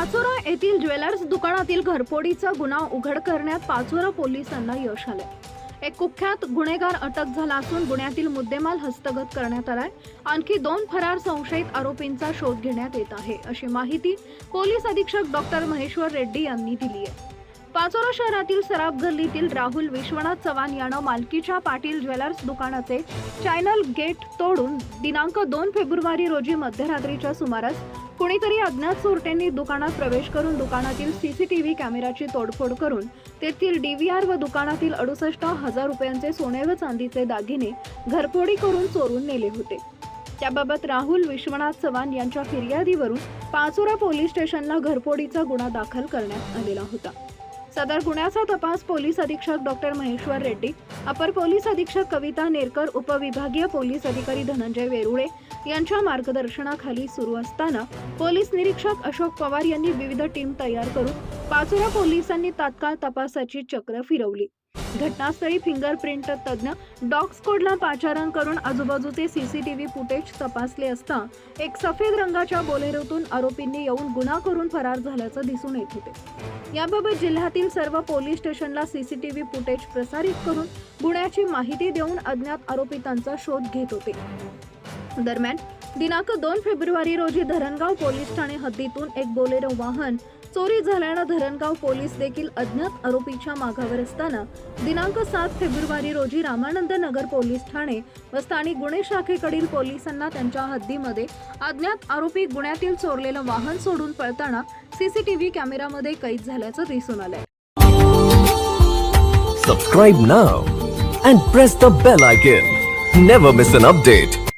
पाचोरा येथील ज्वेलर्स दुकानातील घरफोडीचा गुन्हा उघड करण्यात पाचोरा पोलिसांना यश आले एक कुख्यात गुन्हेगार अटक झाला असून गुन्ह्यातील मुद्देमाल हस्तगत करण्यात आलाय. आणखी दोन फरार संशयित आरोपींचा शोध घेण्यात येत आहे अशी माहिती पोलीस अधीक्षक डॉक्टर महेश्वर रेड्डी यांनी दिली आहे पाचोरा शहरातील सराफ गल्लीतील राहुल विश्वनाथ चव्हाण यानं मालकीच्या पाटील ज्वेलर्स दुकानाचे चॅनल गेट तोडून दिनांक दोन फेब्रुवारी रोजी मध्यरात्रीच्या सुमारास कोणीतरी अज्ञात चोरट्यांनी दुकानात प्रवेश करून दुकानातील सीसीटीव्ही कॅमेऱ्याची तोडफोड करून तेथील डीव्हीआर व दुकानातील अडुसष्ट हजार रुपयांचे सोने व चांदीचे दागिने घरफोडी करून चोरून नेले होते. त्याबाबत राहुल विश्वनाथ चव्हाण यांच्या फिर्यादीवरून पाचोरा पोलीस स्टेशनला घरफोडीचा गुन्हा दाखल करण्यात आलेला होता. सदर गुन्ह्याचा तपास पोलीस अधीक्षक डॉक्टर महेश्वर रेड्डी अपर पोलीस अधीक्षक कविता नेरकर उपविभागीय पोलीस अधिकारी धनंजय वेरुळे यांच्या मार्गदर्शनाखाली सुरू असताना पोलीस निरीक्षक अशोक पवार यांनी विविध टीम तयार करून पाचोरा पोलिसांनी तात्काळ तपासाची चक्र फिरवली. घटनास्थळी फिंगरप्रिंट तज्ज्ञ डॉग स्कोडला पाचारण करून आजूबाजूचे सीसीटीव्ही फुटेज तपासले असता एक सफेद रंगाच्या बोलेरोतून आरोपींनी येऊन गुन्हा करून फरार झाल्याचं दिसून येत होते. याबाबत जिल्ह्यातील सर्व पोलीस स्टेशनला सीसीटीव्ही फुटेज प्रसारित करून गुन्ह्याची माहिती देऊन अज्ञात आरोपितांचा शोध घेत होते. दरम्यान दिनांक दोन फेब्रुवारी रोजी धरणगाव पोलीस ठाणे हद्दीतून एक बोलेरो वाहन चोरी झाल्यानं धरणगाव पोलीस देखील अज्ञात आरोपीच्या मागावर असताना दिनांक सात फेब्रुवारी रोजी रामानंद नगर पोलीस ठाणे व स्थानिक गुन्हे शाखेकडील पोलिसांना त्यांच्या हद्दीमध्ये अज्ञात आरोपी गुन्ह्यातील चोरलेलं वाहन सोडून पळताना सीसीटीव्ही कॅमेऱ्यामध्ये कैद झाल्याचं दिसून आलंय. Subscribe now and press the bell icon never miss an update